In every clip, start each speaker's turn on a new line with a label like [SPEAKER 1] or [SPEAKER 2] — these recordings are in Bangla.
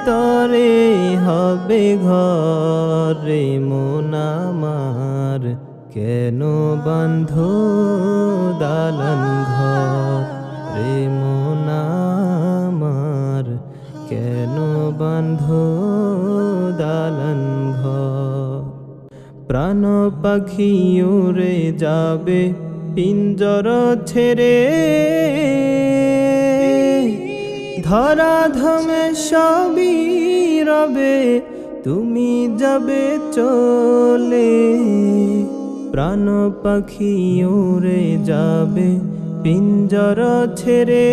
[SPEAKER 1] ভেতরে হবে ঘরে মন আমার। কেন বন্ধ দালান ঘর রে মন আমার? কেন বন্ধ দালান ঘর? প্রাণ পাখি উড়ে যাবে, পিঞ্জর ছেড়ে ধরা ধমে সবই রবে, তুমি যাবে চলে। প্রাণ পাখি উড়ে যাবে, পিঞ্জর ছেড়ে।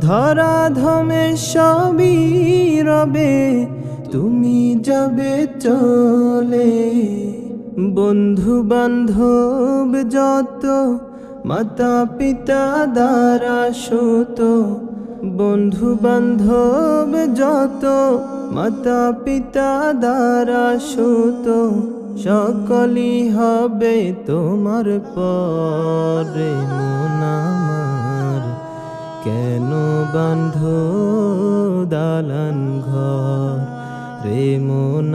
[SPEAKER 1] ধরা ধমে সবই রবে, তুমি যাবে চলে। বন্ধু বান্ধব যত মাতা পিতা দ্বারা সুত বন্ধু বান্ধব যত মাতা পিতা দ্বারা সুত, সকলই হবে তোমার পরে মন আমার। কেন বান্ধ দালান ঘর রে মন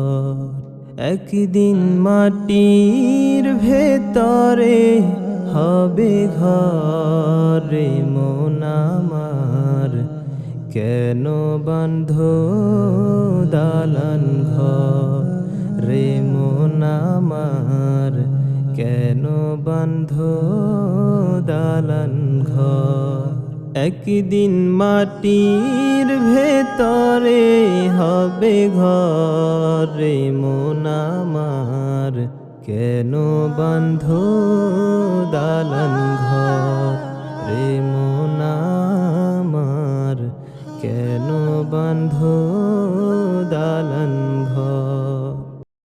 [SPEAKER 1] একদিন মাটির ভেতরে হবে ঘরে মন আমার। কেন বান্ধ দালান ঘর রে মন আমার? কেন বান্ধ দালান ঘর? একদিন মাটির ভেতরে হবে ঘরে মোনামার কেন বান্ধ দালন ঘর রে মোনামার কেন বান্ধ দালন ঘর